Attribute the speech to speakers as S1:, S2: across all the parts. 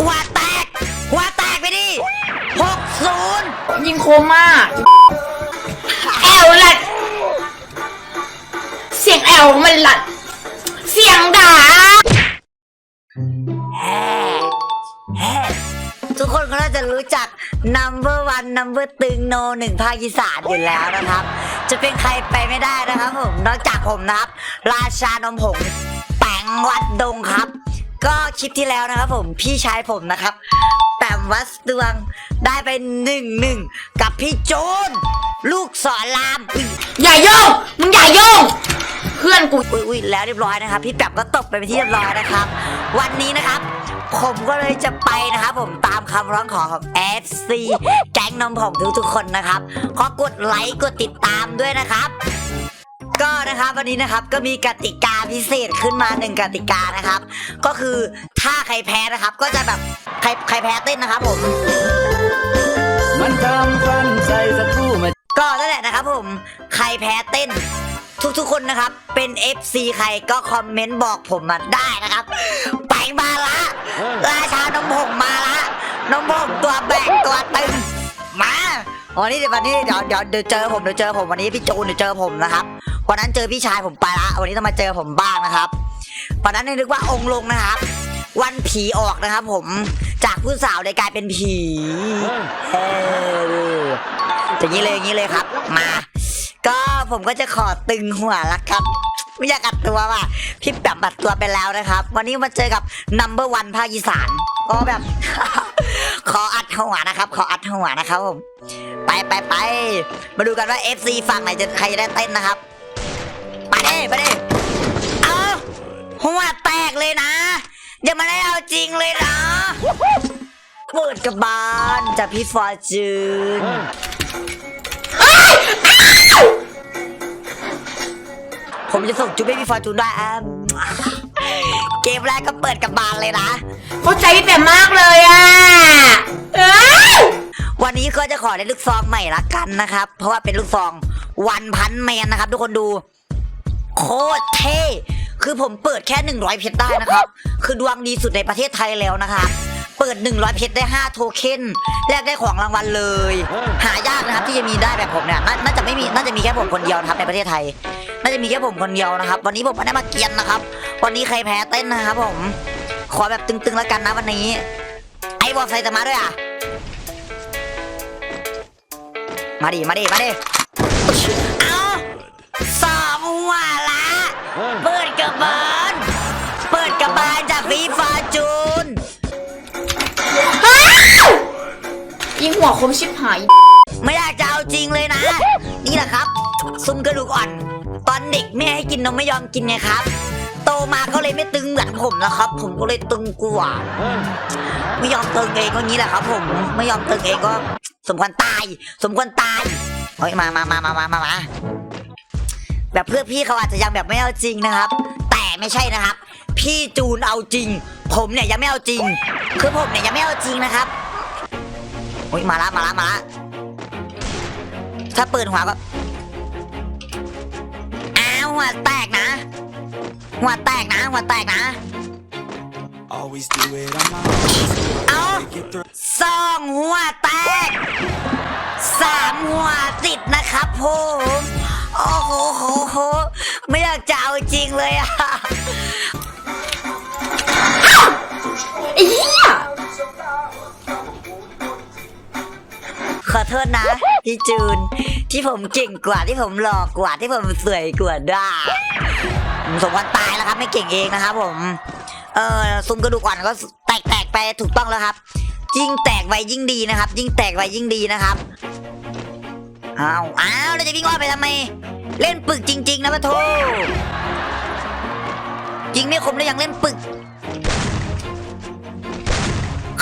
S1: หัวแตก หัวแตกไปดิหกศูนย์
S2: ยิงโคมมากแอลลัดเสียงแอลมันหลัด เสียงด่า
S1: ทุกคนก็น่าจะรู้จัก number one number ตึงโนหนึ่งภาคอีสานอยู่แล้วนะครับ จะเป็นใครไปไม่ได้นะครับผม นอกจากผมนะครับ ราชานมผงแปงวัดดงครับ ก็คลิปที่แล้วนะครับผมพี่ชายผมนะครับแปมวัดดวงได้ไปหนึ่งหนึ่งกับพี่โจนลูกสอนรามอย่า
S2: โยงมึงอย่าโยงเพื่อนกู
S1: อุ้ยอุ้ยแล้วเรียบร้อยนะครับพี่แปมก็ตกไปเป็นที่เรียบร้อยนะครับ วันนี้นะครับ ผมก็เลยจะไปนะครับผมตามคำร้องขอของ FC แก๊งนมผงทุกทุกๆคนนะครับขอกดไลค์กดติดตามด้วยนะครับ ก็นะครับวันนี้นะครับก็มีกติกาพิเศษขึ้นมาหนึ่งกติกานะครับ ก็คือถ้าใครแพ้นะครับ ก็จะแบบใครใครแพ้เต้นนะครับผม
S3: มันทำฟันใส่สักครู่มา
S1: ก็นั่นแหละนะครับผมใครแพ้เต้น ทุกๆคนนะครับ เป็น FC ใครก็คอมเมนต์บอกผมมาได้นะครับ ไปมาละราชานมผงมาละนมผงตัวแบกตัวตึงมาวันนี้เดี๋ยววันนี้เดี๋ยวเดี๋ยวเดี๋ยวเจอผมเดี๋ยวเจอผมวันนี้พี่จูนเดี๋ยวเจอผมนะครับ วันนั้นเจอพี่ชายผมไปละวันนี้ต้องมาเจอผมบ้างนะครับวันนั้นนึกว่าองค์ลงนะครับ วันผีออกนะครับ ผมจากผู้สาวเลยกลายเป็นผีเอออย่างนี้เลยอย่างนี้เลยครับ มา ก็ผมก็จะขอตึงหัวละครับไม่อยากอัดตัวว่ะพี่แปมอัดตัวไปแล้วนะครับ วันนี้มาเจอกับ number one ภาคอีสานก็แบบ ขออัดหัวนะครับ ขออัดหัวนะครับผมไปไปไปมาดูกันว่า FC ฝั่งไหนจะใครจะได้เต้นนะครับ ไปดิไปดิเอาหัวแตกเลยนะยังไม่ได้เอาจริงเลยนะเปิดกระบาลจากพี่ฟอร์จูนผมจะส่งจุ๊บให้พี่ฟอร์จูนด้วยอะเกมแรกก็เปิดกับบานเลยนะ
S2: เข้าใจพี่แปมมากเลยอะเอ้ย
S1: วันนี้ก็จะขอเล่นลูกซองใหม่ละกันนะครับ เพราะว่าเป็นลูกซองวันพันแมนนะครับ ทุกคนดู โคตรเท่คือผมเปิดแค่ 100 เพชรได้นะครับ คือดวงดีสุดในประเทศไทยแล้วนะครับเปิด 100 เพชรได้ 5 โทเค็นแลกได้ของรางวัลเลย หายากนะครับที่จะมีได้แบบผมเนี่ยน,น่าจะไม่มีน่าจะมีแค่ผมคนเดียวนะครับในประเทศไทย น่าจะมีแค่ผมคนเดียวนะครับ วันนี้ผมไม่ได้มาเกียนนะครับ วันนี้ใครแพ้เต้นนะครับผม ขอแบบตึงๆแล้วกันนะวันนี้ ไอ้บอลไซจะมาด้วยอะ มาดิมาดิมาดิเอาสองหัวละ เปิดกระบาลเปิดกระบาลจากฟีฟาจูน
S2: ยิงหัวคมชิบหาย
S1: ไม่อยากจะเอาจริงเลยนะ นี่แหละครับ ซุ่มกระดูกอ่อน ตอนเด็กแม่ให้กินนมไม่ยอมกินไงครับ โตมาก็เลยไม่ตึงเหมือนผมแล้วครับ ผมก็เลยตึงกว่าไม่ยอมตึงเองก็งี้แหละครับ ผมไม่ยอมตึงเองก็ สมควรตาย สมควรตายเฮ้ยมามามามามามามา แบบเพื่อนพี่เขาอาจจะยังแบบไม่เอาจริงนะครับ แต่ไม่ใช่นะครับ พี่จูนเอาจริง ผมเนี่ยยังไม่เอาจริง คือผมเนี่ยยังไม่เอาจริงนะครับโอ้ยมาละมาละมาละถ้าเปิดหัวก็อ้าวหัวแตกนะ หัวแตกนะ หัวแตกนะ
S4: Always do it on my own.
S1: เอา
S4: Make it through.
S1: สองหัวแตกสามหัวติดนะครับผม โอ้โหโหโหไม่อยากจะเอาจริงเลยอะ
S2: ไอ้เหี้ย
S1: ขอโทษนะพี่จูน ที่ผมเก่งกว่าที่ผมหล่อกว่าที่ผมสวยกว่าได้ผมสมควรตายแล้วครับ ไม่เก่งเองนะครับผม เออซุ้มกระดูกอ่อนก็แตกแตกๆไปถูกต้องแล้วครับ ยิ่งแตกไวยิ่งดีนะครับ ยิ่งแตกไวยิ่งดีนะครับ อ้าวอ้าวเราจะวิ่งอ้อมไปทำไม เล่นปึกจริง ๆ นะปะโทยิงไม่คมแล้วยังเล่นปึก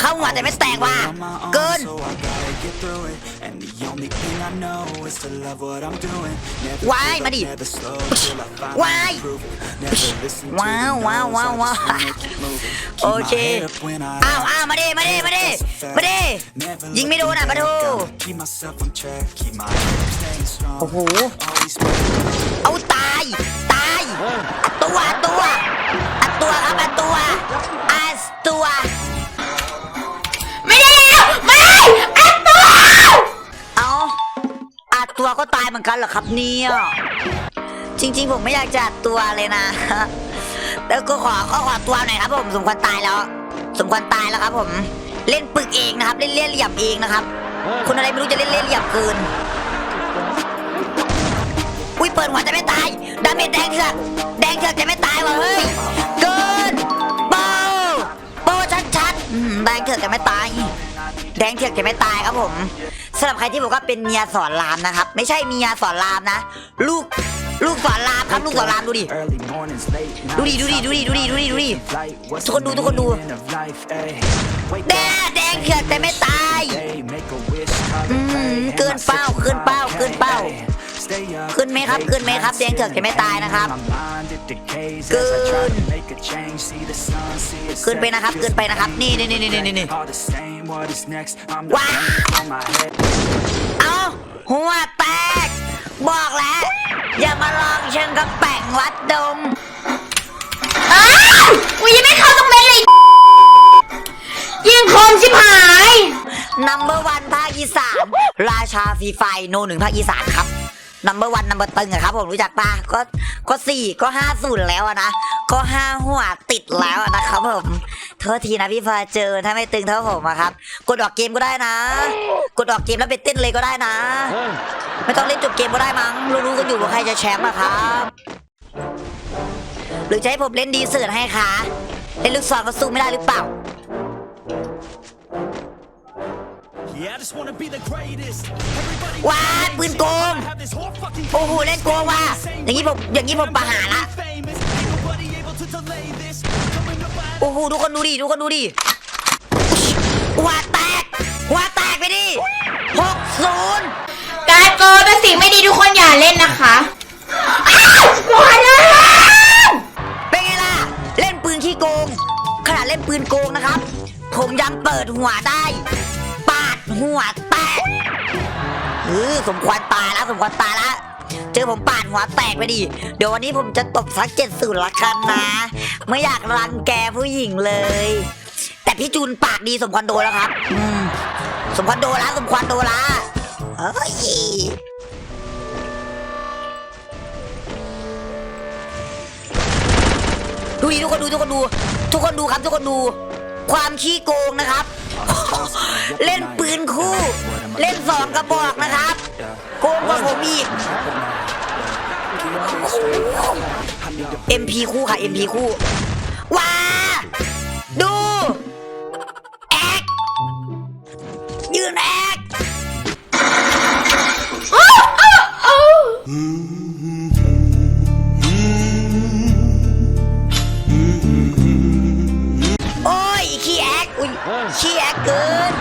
S1: เข้าหัวแต่ไม่แตกว่ะ
S4: On my own,
S1: เกิน
S4: so I gotta get through it. And the only thing I know is to love what I'm doing. Never
S1: Why,
S4: give up,
S1: Madi?
S4: never slow till I finally
S1: Why?
S4: prove it. Never listen to
S1: Wow,
S4: the
S1: wow,
S4: no's,
S1: wow,
S4: I
S1: wow.
S4: just wanna keep moving. Keep
S1: โอ
S4: my
S1: เค
S4: head up when I
S1: อ้าว
S4: act.
S1: อ้าวมาดิมาดิมาดิ
S4: That's a fact.
S1: มาดิ
S4: Never
S1: ยิงไม่โดนอะ
S4: looking
S1: ปะโท
S4: back, I'ma Keep myself on track, keep my head up, staying strong.
S1: โอ้โห
S4: Always
S1: เอาตายตายอัดตัวอัดตัวอัดตัวครับอัดตัวอัดตัว กันเหรอครับเนี่ยจริง ๆ ผมไม่อยากจัดตัวเลยนะแล้วก็ขอก็ขอตัวหน่อยครับ ผมสมควรตายแล้ว สมควรตายแล้วครับ ผมเล่นปึกเองนะครับ เล่นเล่นเหลี่ยมเองนะครับคนอะไรไม่รู้จะเล่นเล่นเหลี่ยมเกินอุ้ยเปิดหัวจะไม่ตายดาเมจแดงเถือกแดงเถือกจะไม่ตายว่ะเฮ้ยเกินเบาโปชัดๆแดงเถือกจะไม่ตาย แดงเถือกจะไม่ตายครับผม สำหรับใครที่บอกว่าเป็นเมียสอนรามนะครับ ไม่ใช่เมียสอนรามนะ ลูกลูกสอนรามครับลูกสอนรามดูดิ
S4: Early mornings, late
S1: ดูดิดูดิดูดิดูดิดูดิดูดิทุกคนดูทุกคนดูแดงแดงเถือกแต่ไม่ตายอืมเกินเป้าเกินเป้าเกินเป้าขึ้นไหมครับขึ้นไหมครับแดงเถือกจะไม่ตายนะครับเกินขึ้นไปนะครับขึ้นไปนะครับ นี่นี่นี่นี่นี่นี่ว้าวเอา หัวแตก บอกแล้ว อย่ามาลองเชิงกับแป่งวัดดง
S2: อ้าวกูยังไม่เข้าตรงเม็ดเลย ยิงคมชิบหาย
S1: นัมเบอร์วันภาคอีสาน ราชาฟรีไฟโนหนึ่งภาคอีสานครับนัมเบอร์วันนัมเบอร์ตึงอะครับผมรู้จักปะก็ก็สี่ก็ห้าศูนย์แล้วอะนะ ก็ห้าหัวติดแล้วอะนะครับผม โทษทีนะพี่ฟ้าเจอถ้าไม่ตึงเท่าผมอะครับ กดออกเกมก็ได้นะ กดออกเกมแล้วไปเต้นเลยก็ได้นะ ไม่ต้องเล่นจบเกมก็ได้มั้งรู้ๆกันอยู่ว่าใครจะแชมป์อะครับ หรือจะให้ผมเล่นดีเสิร์ตให้คะเล่นลูกศรก็สู้ไม่ได้หรือเปล่า ว้ายปืนโกง โอ้โหเล่นโกงว่ะอย่างนี้ผมอย่างนี้ผมประหารละ โอ้โหทุกคนดูดิทุกคนดูดิหัวแตกหัวแตกไปดิหกศูนย์
S2: การโกงเป็นสิ่งไม่ดีทุกคนอย่าเล่นนะคะอ้าวหัวเลย
S1: เป็นไงล่ะ เล่นปืนขี้โกง ขนาดเล่นปืนโกงนะครับ ผมยังเปิดหัวได้ ปาดหัวแตกเออสมควรตายแล้วสมควรตายแล้ว เจอผมปาดหัวแตกไปดิ เดี๋ยววันนี้ผมจะตบสักเจ็ดสูตรละกันนะ ไม่อยากรังแกผู้หญิงเลย แต่พี่จูนปากดีสมควรโดนแล้วครับ อืม สมควรโดนล้วสมควรโดนละเฮ้ยดูดิทุกคนดูทุกคนดู ทุกคนดูครับทุกคนดู ความขี้โกงนะครับ เล่นปืนคู่ เล่นสองกระบอกนะครับ โกงกว่าผมอีก MP คู่ค่ะ MP คู่ว้าดูแอกยืนแอกโอ้ยขี้แอกอุ้ยขี้แอกเกิน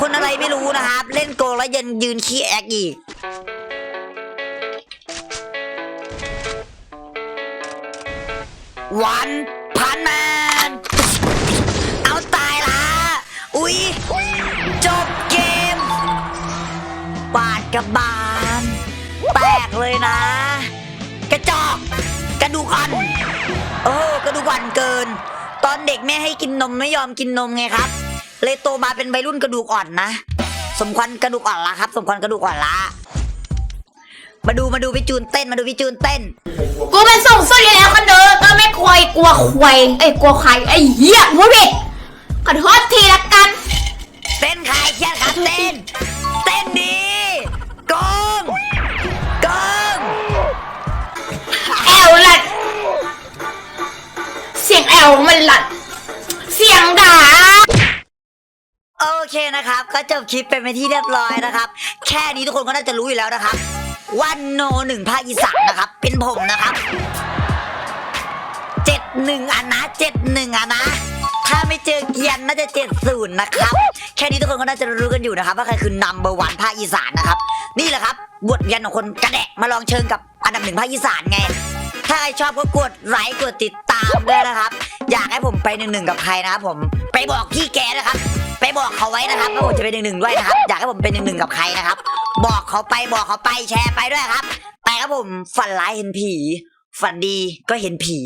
S1: คนอะไรไม่รู้นะครับ เล่นโกงแล้วยันยืนขี้แอกอีก วันพันแมนเอาตายละอุ๊ย จบเกมปาดกระบาลแตกเลยนะ กระจอก กระดูกอ่อนโอ้กระดูกอ่อนเกิน ตอนเด็กแม่ให้กินนมไม่ยอมกินนมไงครับ เลยโตมาเป็นวัยรุ่นกระดูกอ่อนนะ สมควรกระดูกอ่อนละครับ สมควรกระดูกอ่อนละมาดูมาดูพี่จูนเต้นมาดูพี่จูนเต้น
S2: กูมันส่งสุดอยู่แล้วคนเดินก็ไม่ควายกลัวควายไอ้ยกลัวใครไอ้เหี้ยมูดิขอโทษทีละกัน
S1: เต้นขายเครียดครับเต้น เต้นดีโกงโกง
S2: แอลลัดเสียงแอลมันหลัดเสียงด่า
S1: โอเคนะครับ ก็จบคลิปเป็นไปนที่เรียบร้อยนะครับ แค่นี้ทุกคนก็น่าจะรู้อยู่แล้วนะครับ วันโนหนึ่งภาคอีสานนะครับเป็น ผมนะครับเจ็ดหนึ่งอะนะเจ็ดหนึ่งอะนะถ้าไม่เจอเกียนน่าจะเจ็ดศูนย์นะครับ แค่นี้ทุกคนก็น่าจะรู้กันอยู่นะครับ ว่าใครคือนัมเบอร์วันภาคอีสานนะครับ นี่แหละครับบทเรียนของคนกระแดะมาลองเชิงกับอันดับหนึ่งภาคอีสานไง ถ้าใครชอบก็กดไลค์กดติดตามด้วยนะครับ อยากให้ผมไปหนึ่งหนึ่งกับใครนะครับผมไปบอกพี่แกนะครับ ไปบอกเขาไว้นะครับว่าผมจะเป็นหนึ่งหนึ่งด้วยนะครับ อยากให้ผมเป็นหนึ่งหนึ่งกับใครนะครับ บอกเขาไปบอกเขาไปแชร์ไปด้วยครับ ไปครับผมฝันร้ายเห็นผี ฝันดีก็เห็นผี